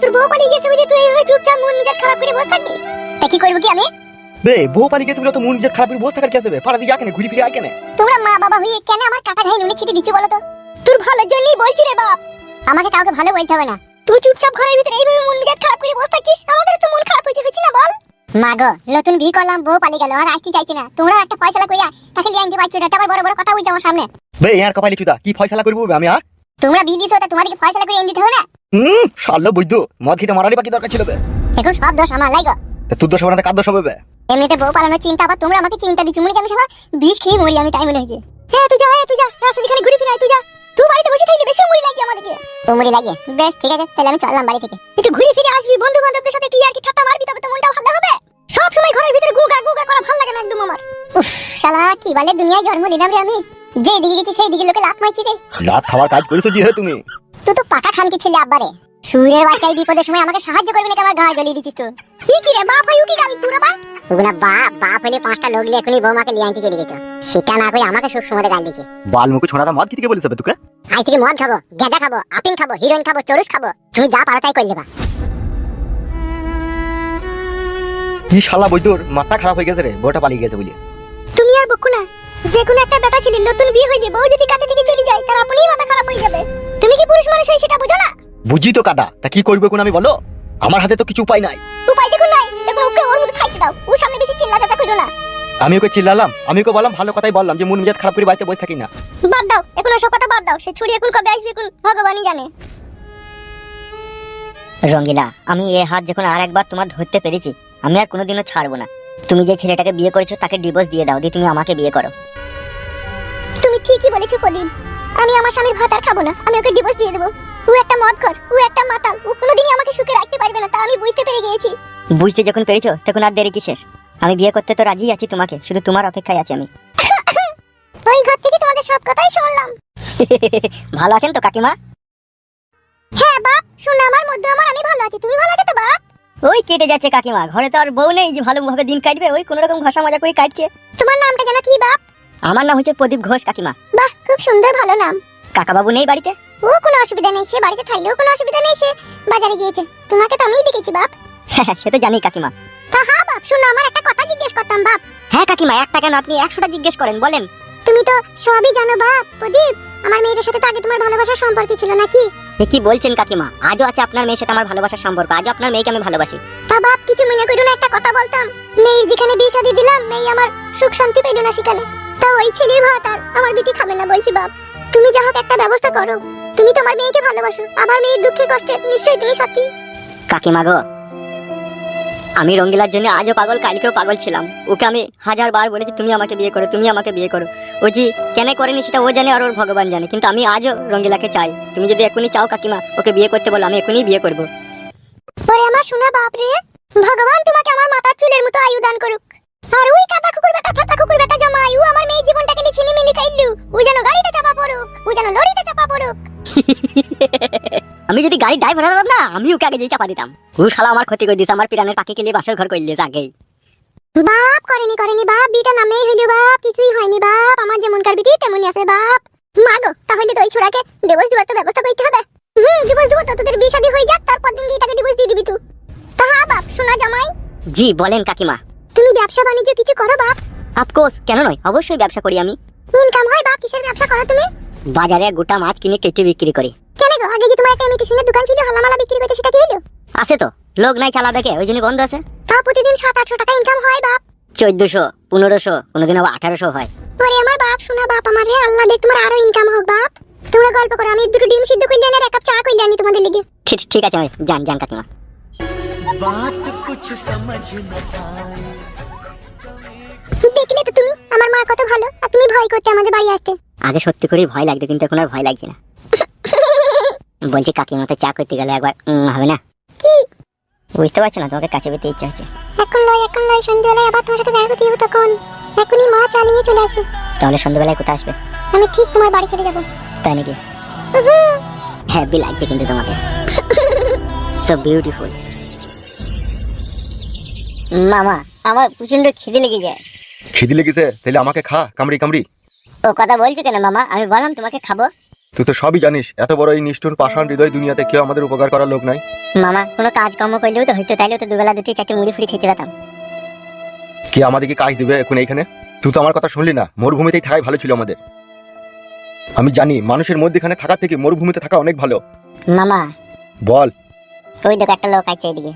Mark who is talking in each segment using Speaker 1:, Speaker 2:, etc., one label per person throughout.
Speaker 1: তোর বউ পালিয়ে গেছে বলে তুই এইভাবে চুপচাপ মন মেজাজ খারাপ করে বসে থাকবি? তা কি করব কি আমি?
Speaker 2: বে বউ পালিয়ে গেছে বলে তো মন নিজের খারাপ করে বসে থাকার কি দেবে পাড়া কেন ঘুরি ফিরে আয় কেন
Speaker 1: তোমরা মা বাবা হয়ে কেন আমার কাটা নুনে ছিটে দিচ্ছ বলো তো? তোর ভালোর জন্যই বলছি রে বাপ। আমাকে কাউকে ভালো বলতে হবে না। তুই চুপচাপ ঘরের ভিতরে এইভাবে মন মেজাজ খারাপ করে বসে থাকিস আমাদের তো মন খারাপ হয়েছে হয়েছে না বল? মা গো নতুন বিয়ে করলাম বউ পালিয়ে গেল আর আসতে চাইছে না। তোমরা একটা ফয়সালা কইয়া তাকে লিয়ে আনতে পারছ না তারপর বড় বড় কথা বলছো আমার সামনে।
Speaker 2: বে ইয়ার কপালে চুদা কি ফয়সালা করব আমি আর
Speaker 1: তোমরা বিয়ে দিছো তা তোমাদেরকে ফয়সালা করে এনে দিতে হবে না?
Speaker 2: হুম শাল্লো বৈদ্য মদ খেতে মারারই বাকি দরকার ছিল বে।
Speaker 1: এখন সব দোষ আমার লাইগো।
Speaker 2: তা তোর দোষ হবে না কার দোষ হবে বে?
Speaker 1: এমনিতে বউ পালানোর চিন্তা আবার তোমরা আমাকে চিন্তা দিচ্ছ। মনে আমি শালা বিষ খেয়ে মরি আমি তাই মনে হয়েছে। হ্যাঁ তুই যা হ্যাঁ তুই যা রাস্তা দিখানে ঘুরে ফিরে আয়, তুই যা। তুই বাড়িতে বসে থাকলে বেশি মুড়ি লাগে আমাদেরকে। ও মুড়ি লাগে? বেশ ঠিক আছে তাহলে আমি চললাম বাড়ি থেকে। একটু ঘুরে ফিরে আসবি বন্ধু বান্ধবদের সাথে তুই আর কি ঠাট্টা মারবি তবে তো মনটা ভালো হবে। সব সময় ঘরের ভিতরে গুগা গুগা করা ভালো লাগে না একদম আমার। উফ শালা কি বলে দুনিয়ায় জন্ম নিলাম রে আমি। যে দিকে গেছি সেই দিকে লোকে লাত মারছি রে।
Speaker 2: লাট খাওয়ার কাজ করেছ যে হে তুমি?
Speaker 1: তুই তো পাকা খানকি ছেলে আব্বারে। সুরের বাচ্চাই বিপদের সময় আমাকে সাহায্য করবি না আমার ঘর জ্বলিয়ে দিচ্ছিস তুই কি কি রে বাপ হয় উকি গালি তুই আবার? ওগুলা বাপ বাপ হলে পাঁচটা লোক নিয়ে এখনই বৌমাকে লিয়ে আনতে চলে যেত। সেটা না করে আমাকে সব সময় গাল দিচ্ছে
Speaker 2: বাল মুখে ছোড়াটা মদ খেতে বলেছে বে তোকে?
Speaker 1: আজ থেকে মদ খাব গেঁজা খাব আপিং খাব হিরোইন খাব চরুস খাব। তুমি যা পারো তাই করলে বা
Speaker 2: কি শালা বৈদ্যর মাথা খারাপ হয়ে গেছে রে বউটা পালিয়ে গেছে বলে।
Speaker 1: তুমি আর বকু না। যে কোনো একটা ছিল নতুন বিয়ে হইলে বউ যদি কাছে থেকে চলে যায় তার আপনিই মাথা খারাপ হয়ে যাবে। তুমি কি পুরুষ মানুষ হয়ে সেটা বুঝো না?
Speaker 2: বুঝি তো কাদা। তা কি করবে কোন আমি বলো? আমার হাতে তো কিছু উপায় নাই।
Speaker 1: উপায় দেখুন নাই দেখুন ওকে ওর মতো থাকতে দাও। ওর সামনে বেশি চিল্লা না।
Speaker 2: আমি ওকে চিল্লালাম আমি ওকে বললাম ভালো কথাই বললাম যে মন মেজাজ খারাপ করে বাড়িতে বসে থাকি না।
Speaker 1: বাদ দাও এখন ওসব কথা বাদ দাও। সে ছুরি এখন কবে আসবে এখন ভগবানই জানে।
Speaker 3: রঙ্গিলা আমি এ হাত যখন আর একবার তোমার ধরতে পেরেছি আমি আর কোনোদিনও ছাড়বো না। তুমি যে ছেলেটাকে বিয়ে করেছ তাকে ডিভোর্স দিয়ে দাও দিয়ে তুমি আমাকে বিয়ে করো।
Speaker 1: তুমি ঠিকই বলেছ প্রদীপ। আমি আমার স্বামীর ভাত আর খাব না। আমি ওকে ডিভোর্স দিয়ে দেবো। ও একটা মদ কর ও একটা মাতাল। ও কোনোদিনই আমাকে সুখে রাখতে পারবে না তা আমি বুঝতে পেরে গিয়েছি।
Speaker 3: বুঝতে যখন পেরেছ তখন আর দেরি কিসের? আমি বিয়ে করতে তো রাজি আছি তোমাকে শুধু তোমার অপেক্ষায় আছি আমি।
Speaker 1: ওই ঘর থেকে তোমাদের সব কথাই শুনলাম।
Speaker 3: ভালো আছেন তো কাকিমা?
Speaker 1: হ্যাঁ বাপ শুন আমার মধ্যে আমার আমি ভালো আছি। তুমি ভালো আছো তো বাপ?
Speaker 3: ওই কেটে যাচ্ছে কাকিমা। ঘরে তো আর বউ নেই যে ভালোভাবে দিন কাটবে ওই কোনো রকম ঘষা মজা করে কাটছে।
Speaker 1: তোমার নামটা যেন কি বাপ?
Speaker 3: আমার নাম হচ্ছে প্রদীপ ঘোষ কাকিমা।
Speaker 1: বাহ খুব সুন্দর ভালো নাম।
Speaker 3: কাকাবাবু নেই বাড়িতে?
Speaker 1: ও কোনো অসুবিধা নেই সে বাড়িতে থাকলেও কোনো অসুবিধা নেই সে বাজারে গিয়েছে। তোমাকে তো আমিই দেখেছি বাপ।
Speaker 3: হ্যাঁ সে তো জানি কাকিমা।
Speaker 1: হ্যাঁ বাপ শুনো আমার একটা কথা জিজ্ঞেস করতাম বাপ।
Speaker 3: হ্যাঁ কাকিমা একটা কেন আপনি একশোটা জিজ্ঞেস করেন বলেন।
Speaker 1: তুমি তো সবই জানো বাপ প্রদীপ। আমার মেয়েটার সাথে তো আগে তোমার ভালোবাসার সম্পর্ক ছিল নাকি?
Speaker 3: কি বলছেন কাকিমা আজও আছে আপনার মেয়ের সাথে আমার ভালোবাসার সম্পর্ক আজও আপনার মেয়েকে আমি ভালোবাসি।
Speaker 1: তা বাপ কিছু মনে করুন না একটা কথা বলতাম। মেয়ের যেখানে বিয়ে শাদী দিলাম মেয়ে আমার সুখ শান্তি পেল না সেখানে। তা ওই ছেলের ভাত আর আমার বিটি খাবে না বলছি বাপ। তুমি যা হোক একটা ব্যবস্থা করো। তুমি তোমার মেয়েকে ভালোবাসো। আমার মেয়ের দুঃখে কষ্টে নিশ্চয়ই তুমি সাথী।
Speaker 3: কাকিমা গো আমি রঙ্গিলার জন্য আজও পাগল, কালকেও পাগল ছিলাম। ওকে আমি হাজার বার বলেছি, তুমি আমাকে বিয়ে করো, তুমি আমাকে বিয়ে করো। ও জি কেন করেনি সেটা ও জানে আর ওর ভগবান জানে, কিন্তু আমি আজও রঙ্গিলাকে চাই। তুমি যদি এখনই চাও কাকিমা, ওকে বিয়ে করতে বলো, আমি এখনই বিয়ে করব।
Speaker 1: আমার শোনা বাপরে, ভগবান তোমাকে আমার মাথার চুলের মতো আয়ু দান করুক।
Speaker 3: আমি যদি গাড়ি ড্রাইভার হতাম না আমি ওকে আগে যেই চাপা দিতাম। ও শালা আমার ক্ষতি করে দিত আমার পিরানের পাখি কেলিয়ে বাসর ঘর করলে আগেই।
Speaker 1: বাপ করেনি করেনি বাপ বিটা নামেই হইল বাপ কিছুই হয়নি বাপ। আমার যেমনকার বিটি তেমনই আছে বাপ। মাগো তাহলে তো ওই ছোড়াকে ডিভোর্স দেওয়ার তো ব্যবস্থা করতে হবে। হুম ডিভোর্স দেবো তো তোদের বিয়ে শাদী হয়ে যাক তারপর দিন দিয়ে তাকে ডিভোর্স দিয়ে দিবি তুই। তা হ্যাঁ বাপ শোনা জামাই।
Speaker 3: জি বলেন কাকিমা।
Speaker 1: তুমি ব্যবসা বাণিজ্য কিছু করো বাপ।
Speaker 3: আফকোর্স কেন নয় অবশ্যই ব্যবসা করি আমি।
Speaker 1: ইনকাম হয় বাপ কিসের ব্যবসা করো তুমি?
Speaker 3: বাজারে গোটা মাছ কিনে কেটে বিক্রি করি।
Speaker 1: হলো আগে যে তোমার একটা এমনি টিশিনের দোকান ছিল হালামালা বিক্রি করতে সেটা কি হলো?
Speaker 3: আছে তো। লোক নাই চালা দেখে ওই জন্য বন্ধ আছে।
Speaker 1: তা প্রতিদিন সাত আটশো টাকা ইনকাম হয় বাপ।
Speaker 3: চোদ্দশো পনেরোশো কোনোদিন আবার আঠারোশো হয়।
Speaker 1: ওরে আমার বাপ শোনা বাপ আমার রে আল্লাহ দেখ তোমার আরও ইনকাম হোক বাপ। তোমরা গল্প করো আমি দুটো ডিম সিদ্ধ করলে আর এক কাপ চা করলে আমি তোমাদের লিগে।
Speaker 3: ঠিক ঠিক আছে আমি জান জান কাকিমা।
Speaker 4: বাত কুছ সমঝ না
Speaker 1: দেখলে তো তুমি আমার মা কত ভালো আর তুমি ভয় করতে আমাদের বাড়ি আসতে।
Speaker 3: আগে সত্যি করে ভয় লাগতো কিন্তু এখন আর ভয় লাগছে না। বলছি কাকিমা তো চা করতে গেলে একবার। হবে না।
Speaker 1: কি?
Speaker 3: বুঝতে পারছ না তোমাকে কাছে পেতে ইচ্ছা হচ্ছে।
Speaker 1: এখন নয় এখন নয় সন্ধ্যেবেলায় আবার তোমার সাথে দেখা করতে যাব তখন। এখনই মা চালিয়ে চলে আসবে।
Speaker 3: তাহলে সন্ধ্যাবেলায় কোথায় আসবে?
Speaker 1: আমি ঠিক তোমার বাড়ি চলে যাব।
Speaker 3: তাই নাকি? হ্যাপি লাগছে কিন্তু তোমাকে। সো বিউটিফুল মামা আমার প্রচণ্ড খিদে লেগে যায়।
Speaker 2: খিদি লেগেছে? তাহলে আমাকে খা কামড়ি কামড়ি।
Speaker 3: ও কথা বলছো কেন মামা? আমি বললাম তোমাকে খাব।
Speaker 2: তুই তো সবই জানিস এত বড় এই নিষ্ঠুর পাষাণ হৃদয় দুনিয়াতে কেউ আমাদের উপকার করার লোক নাই।
Speaker 3: মামা কোনো কাজ কর্ম করলেও তো হইতো তাইলেও তো দুবেলা দুটি চারটে মুড়ি ফুড়ি খেতে পেতাম
Speaker 2: কে আমাদেরকে কাজ দিবে এখন এইখানে? তুই তো আমার কথা শুনলি না মরুভূমিতেই থাকাই ভালো ছিল আমাদের। আমি জানি মানুষের মধ্যেখানে থাকা থেকে মরুভূমিতে থাকা অনেক ভালো।
Speaker 3: মামা।
Speaker 2: বল।
Speaker 3: ওই দেখো একটা লোক আছে এদিকে।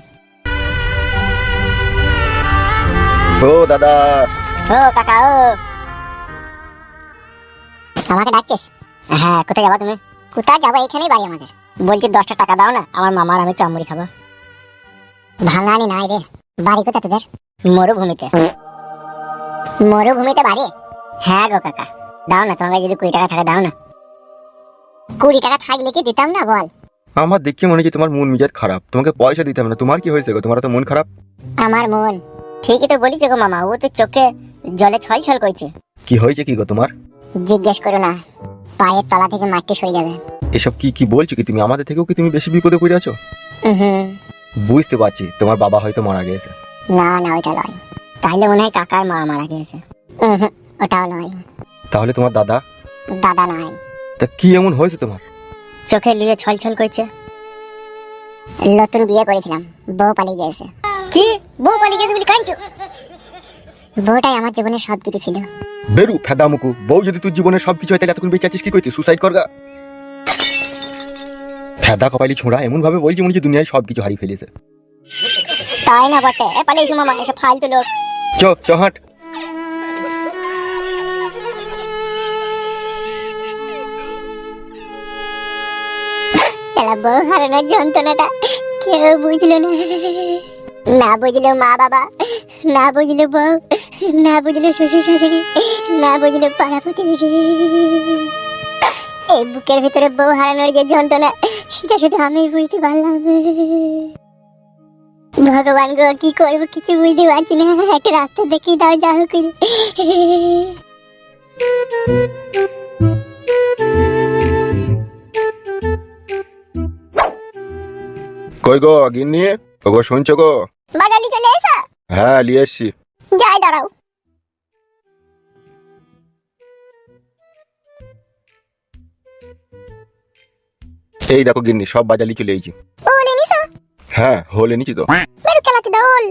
Speaker 2: ও দাদা।
Speaker 3: ও কাকা ও। আমাকে ডাকছিস? হ্যাঁ কোথায় যাবা তুমি?
Speaker 1: কোথায় যাব? এখানেই বাড়ি আমাদের।
Speaker 3: বলছি দশটা টাকা দাও না আমার মামার আমি চামড়ি খাব।
Speaker 1: ভাঙানি নাই রে বাড়ি কোথা তোদের?
Speaker 3: মরুভূমিতে।
Speaker 1: মরুভূমিতে বাড়ি?
Speaker 3: হ্যাঁ গো কাকা দাও না তোমার কাছে যদি কুড়ি টাকা থাকে দাও না।
Speaker 1: কুড়ি টাকা থাকলে কি দিতাম না বল?
Speaker 2: আমার দেখে মনে হচ্ছে তোমার মন মিজাজ খারাপ। তোমাকে পয়সা দিতে হবে না তোমার কি হয়েছে গো? তোমার তো মন খারাপ?
Speaker 1: আমার মন।
Speaker 3: ঠিকই তো বলিস গো মামা ও তো চোখে জলে ছল ছল করছে।
Speaker 2: কি হয়েছে কি গো তোমার?
Speaker 1: জিজ্ঞেস করো না। পায়ের তলা থেকে মাটি সরে যাবে।
Speaker 2: এসব কি কি বলছো কি তুমি? আমাদের থেকেও কি তুমি বেশি বিপদে পড়ে আছো?
Speaker 1: হুম
Speaker 2: বুঝতে পারছি তোমার বাবা হয়তো মারা গেছে
Speaker 1: না না ওইটা নয়।
Speaker 3: তাহলে মনে হয় কাকার মা মারা গিয়েছে।
Speaker 1: উহুম, ওটাও নয়।
Speaker 2: তাহলে তোমার দাদা?
Speaker 1: দাদা নয়।
Speaker 2: তা কি এমন হয়েছে তোমার?
Speaker 3: চোখে লুয়ে ছল ছল করছে।
Speaker 1: নতুন বিয়ে করেছিলাম বউ পালিয়ে গেছে
Speaker 3: কি? বউ পালিয়ে গেছে বলি কাঁদছো?
Speaker 1: বউটাই আমার জীবনে সব কিছু ছিল।
Speaker 2: বেরু ফেদা মুকু বউ যদি তোর জীবনে সবকিছু হয় তাহলে এতক্ষণ বেঁচে আছিস কি করছিস সুসাইড করগা ফেদা কপালি ছোঁড়া এমন ভাবে বলছি মনে হচ্ছে দুনিয়ায় সবকিছু হারিয়ে ফেলেছে।
Speaker 3: তাই না বটে? এ পালিয়ে এসো মামা এসব ফালতু লোক।
Speaker 2: চ চ হাট।
Speaker 1: বউ হারানোর যন্ত্রণাটা কেউ বুঝলো না। না বুঝলো মা বাবা না বুঝলো বউ না বুঝলো শ্বশুর শাশুড়ি। না বুঝলো পাড়া প্রতিবেশী এই বুকের ভিতরে বউ হারানোর যে যন্ত্রণা সেটা শুধু আমি বুঝতে পারলাম। ভগবান গো কি করব কিছু বুঝতে পারছি না। একটা রাস্তা দেখি দাও যা হোক।
Speaker 2: কই গো গিন্নি? ওগো শুনছো গো?
Speaker 1: বাগালি চলে এসো।
Speaker 2: হ্যাঁ নিয়ে এসছি।
Speaker 1: যাই দাঁড়াও।
Speaker 2: এই দেখো গিন্নি সব বাজালি চলে এসেছি।
Speaker 1: ওল এনেছো?
Speaker 2: হ্যাঁ হোল এনেছি তো।
Speaker 1: মেরু খেলাচ্ছি দোল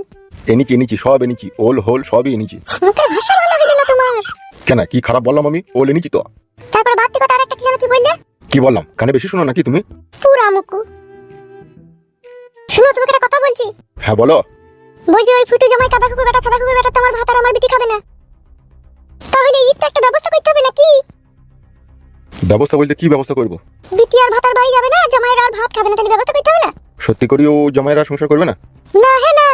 Speaker 2: এনেছি এনেছি সব এনেছি ওল হোল সবই এনেছি।
Speaker 1: মুখের ভাষা ভালো হইল না তোমার।
Speaker 2: কেন কি খারাপ বললাম আমি? ওল এনেছি তো।
Speaker 1: তারপর বাড়তি কথা আরেকটা কি যেন কি বললে?
Speaker 2: কি বললাম? কানে বেশি শোনো নাকি তুমি?
Speaker 1: পুরা মুকু শুনো তোমাকে একটা কথা বলছি।
Speaker 2: হ্যাঁ বলো।
Speaker 1: বলছি ওই ফুটু জামাই কাদা কুকুর বেটা ফাদা কুকুর বেটা তোমার ভাত আর আমার বিটি খাবে না। তাহলে ঈদ তো একটা ব্যবস্থা করতে হবে নাকি?
Speaker 2: ব্যবস্থা বলতে কি ব্যবস্থা করব?
Speaker 1: বিটি আর ভাতার বাড়ি যাবে না? জামাইরা আর ভাত খাবে না তাহলে ব্যবস্থা করতে হবে না?
Speaker 2: সত্যি করি ও জামাইরা সংসার করবে না?
Speaker 1: না হ্যাঁ না।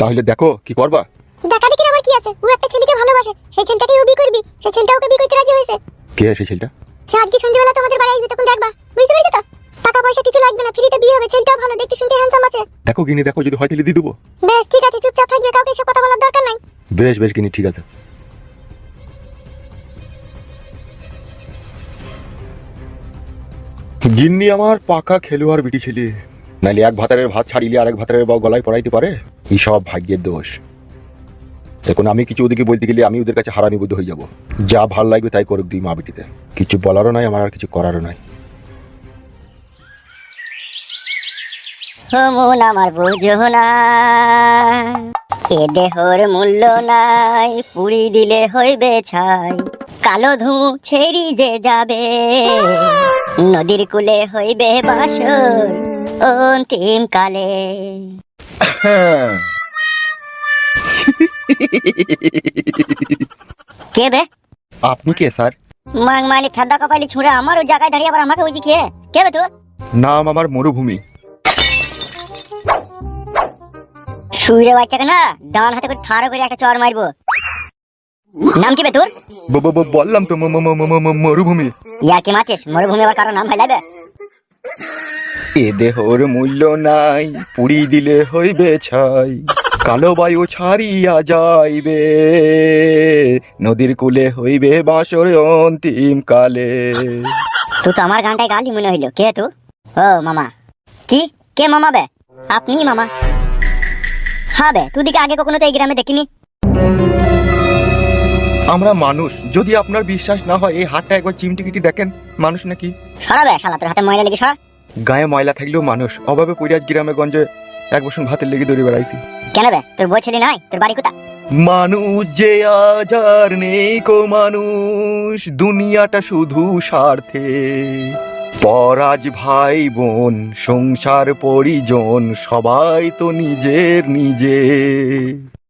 Speaker 2: তাহলে দেখো কি করবা?
Speaker 1: দেখা দেখি আবার কি আছে। ও একটা ছেলেকে ভালোবাসে। সেই ছেলেটাকে ও বিয়ে করবি। সেই ছেলেটা ওকে বিয়ে করতে রাজি হয়েছে।
Speaker 2: কে আছে ছেলেটা?
Speaker 1: সে আজকে সন্ধ্যেবেলা তোমাদের বাড়ি আসবে তখন দেখবা। বুঝতে পেরেছ তো? টাকা পয়সা কিছু লাগবে না ফ্রিতে বিয়ে হবে ছেলেটাও ভালো দেখতে শুনতে হ্যান্ডসাম আছে।
Speaker 2: দেখো গিনি দেখো যদি হয় তাহলে দিয়ে দেবো।
Speaker 1: বেশ ঠিক আছে চুপচাপ থাকবে কাউকে এসব কথা বলার দরকার নাই।
Speaker 2: বেশ বেশ গিনি ঠিক আছে। গিন্নি আমার পাকা খেলোয়াড় বিটি ছেলে। নাইলে এক ভাতারের ভাত ছাড়িলে আরেক ভাতারের বাউ গলায় পড়াইতে পারে? এই সব ভাগ্যের দোষ। এখন আমি কিছু ওদিকে বলতে গেলে আমি ওদের কাছে হারানি বুদ্ধ হয়ে যাব। যা ভালো লাগবে তাই করুক দিই মা বিটিতে। কিছু বলারও নাই, আমার আর কিছু করারও নাই।
Speaker 3: মন আমার না। এ দেহর মূল্য নাই, পুরি দিলে হইবে ছাই। কালো ধু ছেড়ি যে যাবে। নদীর কুলে হইবে বাসর অন্তিম কালে। কে বে?
Speaker 2: আপনি কে স্যার?
Speaker 3: মাং মানি ফেদা কপালি ছুঁড়ে আমার ওই জায়গায় দাঁড়িয়ে আবার আমাকে উজি খেয়ে। কে বে তুই?
Speaker 2: নাম আমার মরুভূমি।
Speaker 3: শুয়ে বাচ্চাকে না ডান হাতে করে থারো করে একটা চর মারবো। নাম কি বে তোর
Speaker 2: ব- ব- ব- বললাম তো মরুভূমি।
Speaker 3: ইয়ার কি মাছিস মরুভূমি আবার কারও নাম লাগবে
Speaker 2: এ দেহর মূল্য নাই পুরি দিলে হইবে ছাই কালো বায়ু ছাড়িয়া যাইবে নদীর কূলে হইবে বাসর অন্তিম কালে।
Speaker 3: তুই তো আমার গানটাই গালি মনে হইল। কে তু? ও মামা। কি? কে মামা বে? আপনি মামা। হ্যাঁ বে তুই দিকে আগে কখনো তো এই গ্রামে দেখিনি।
Speaker 2: আমরা মানুষ। যদি আপনার বিশ্বাস না হয় এই হাতটা একবার চিমটিকিটি দেখেন মানুষ নাকি?
Speaker 3: সরাবে শালা তোর হাতে ময়লা লেগে সরা।
Speaker 2: গায়ে ময়লা থাকলেও মানুষ। অভাবে পইরাজ গ্রামে গঞ্জে এক বছর ভাতের লেগে দৌড়ে বেড়াইছি।
Speaker 3: কেন বে? তোর বউ ছেলে নয়? তোর বাড়ি কোথা
Speaker 2: মানুষ যে আজ আর নেই কো মানুষ দুনিয়াটা শুধু স্বার্থে। পরাজ ভাই বোন সংসার পরিজন সবাই তো নিজের নিজে।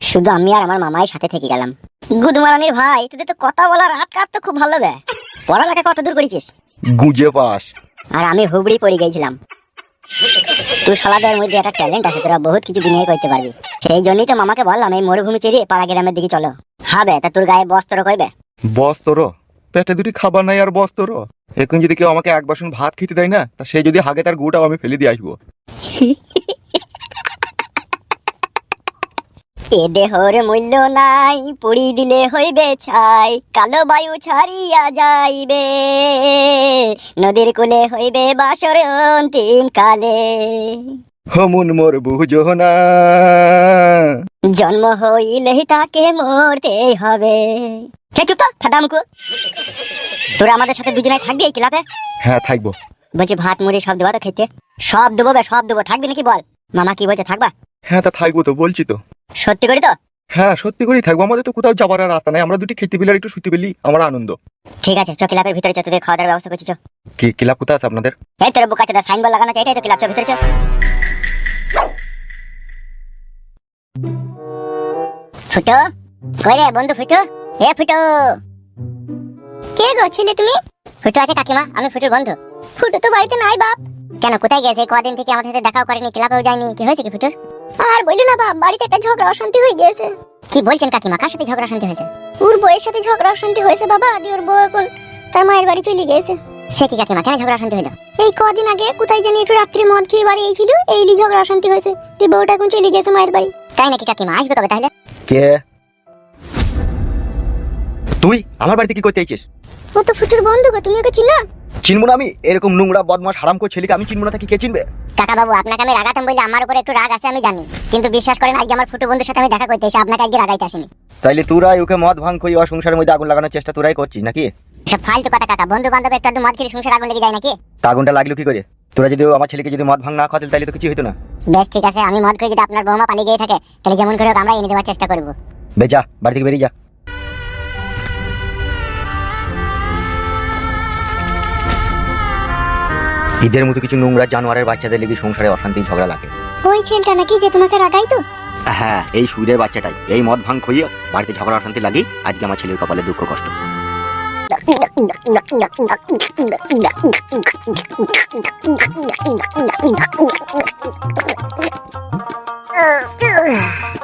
Speaker 3: শুধু আমি আর আমার মামাই সাথে থেকে গেলাম। গুদমারানির ভাই তোদের তো কথা বলার কাট তো খুব ভালো বে। পড়ালেখা কত দূর করেছিস?
Speaker 2: গুজে পাস।
Speaker 3: আর আমি হুবড়ি পড়ে গেছিলাম। তুই শালাদের মধ্যে একটা ট্যালেন্ট আছে তোরা বহুত কিছু দুনিয়ায় করতে পারবি। সেই জন্যই তো মামাকে বললাম এই মরুভূমি চেরিয়ে পাড়া গ্রামের দিকে চলো। হবে তা তোর গায়ে বস্ত্র কইবে
Speaker 2: বস তোর পেটে দুটি খাবার নাই আর বস তোর এখন যদি কেউ আমাকে এক বাসন ভাত খেতে দেয় না তা সে যদি হাগে তার গুটাও আমি ফেলে দিয়ে আসব।
Speaker 3: এ দেহর মূল্য নাই পুড়ি দিলে হইবে ছাই কালো বায়ু ছাড়িয়া যাইবে। নদীর কুলে হইবে বাসর অন্তিম কালে।
Speaker 2: হমুন মোর বুঝো
Speaker 3: জন্ম হইলেই তাকে মরতে হবে। কে চুপ তো ফাদামকু তোরা আমাদের সাথে দুজনে থাকবি এই ক্লাবে?
Speaker 2: হ্যাঁ থাকব।
Speaker 3: বলছি ভাত মুড়ি সব দেবো তো খেতে? সব দেবো সব দেবো। থাকবি নাকি বল? মামা কি বলছে থাকবা?
Speaker 2: হ্যাঁ তা থাকব তো বলছি তো।
Speaker 3: সত্যি করে তো?
Speaker 2: হ্যাঁ সত্যি করেই থাকব। আমাদের তো কোথাও যাবার আর রাস্তা নাই। আমরা দুটি খেতে পেলে আর একটু শুতে পেলি আমার আনন্দ।
Speaker 3: ঠিক আছে চ ক্লাবের ভিতরে চ তোদের খাওয়া দাওয়ার ব্যবস্থা করছি চ।
Speaker 2: কি ক্লাব কোথায় আছে আপনাদের?
Speaker 3: এই তোর বোকা চোদা সাইন বোর্ড লাগানো চাই তো ক্লাব চ ভিতরে চ। ফুটো কই রে বন্ধু ফুটো? এ ফুটো।
Speaker 1: কে গো ছেলে তুমি?
Speaker 3: ফুটো আছে কাকিমা আমি ফুটোর বন্ধু।
Speaker 1: ফুটো তো বাড়িতে নাই বাপ।
Speaker 3: কেন কোথায় গেছে? কদিন থেকে আমাদের সাথে দেখাও করেনি ক্লাবেও যায়নি। কি হয়েছে কি ফুটোর?
Speaker 1: আর বলল না বাপ বাড়িতে একটা ঝগড়া অশান্তি হয়ে গেছে
Speaker 3: কি বলছেন কাকিমা? কার সাথে ঝগড়া শান্তি হয়েছে?
Speaker 1: ওর বউয়ের সাথে ঝগড়া অশান্তি হয়েছে বাবা দিয়ে ওর বউ এখন তার মায়ের বাড়ি চলে গেছে
Speaker 3: সে কি কাকিমা কেন ঝগড়া শান্তি হলো
Speaker 1: এই কদিন আগে কোথায় জানি একটু রাত্রি মদ খেয়ে বাড়ি এইছিল এইলি ঝগড়া অশান্তি হয়েছে দিয়ে বউটা এখন চলে গেছে মায়ের বাড়ি।
Speaker 3: তাই নাকি কাকিমা? আসবে কবে তাহলে?
Speaker 2: কে? তুই আমার বাড়িতে কি করতে আইছিস
Speaker 1: ও তো ফুটুর বন্ধু গো তুমি ওকে চিনো?
Speaker 2: চিনবো না আমি? এরকম নোংরা বদমাস হারাম করে ছেলেকে আমি চিনবো না তাকে কে চিনবে?
Speaker 3: কাকা বাবু আপনাকে আমি রাগাতাম বলে আমার উপরে একটু রাগ আছে আমি জানি। কিন্তু বিশ্বাস করেন আজকে আমার ফুটু বন্ধুর সাথে আমি দেখা করতে এসে আপনাকে আজকে রাগাইতে আসেনি।
Speaker 2: তাইলে তোরাই ওকে মদ ভাঙ কই ওর সংসারের মধ্যে আগুন লাগানোর চেষ্টা তোরাই করছিস নাকি?
Speaker 3: সব ফালতু কথা কাকা। বন্ধু বান্ধব একটু আধটু মদ খেলে সংসার আগুন লেগে যায় নাকি?
Speaker 2: তা আগুনটা লাগল কি করে? তোরা যদি আমার ছেলেকে যদি মদ ভাঙ না খাওয়াতে তাইলে তো কিছু হতো না।
Speaker 3: বেশ ঠিক আছে। আমি মদ খেয়ে যদি আপনার বৌমা পালিয়ে গিয়ে থাকে তাহলে যেমন করে হোক আমরা এনে দেওয়ার চেষ্টা করব।
Speaker 2: বে যা বাড়ি থেকে বেরিয়ে যা। ঈদের মতো কিছু নোংরা জানোয়ারের বাচ্চাদের লেগে সংসারে অশান্তি ঝগড়া লাগে।
Speaker 1: ওই ছেলেটা নাকি যে তোমাকে রাগাইতো
Speaker 2: হ্যাঁ এই সুরের বাচ্চাটাই। এই মদ ভাঙ খইয়ে বাড়িতে ঝগড়া অশান্তি লাগি আজকে আমার ছেলের কপালে দুঃখ কষ্ট।
Speaker 1: ও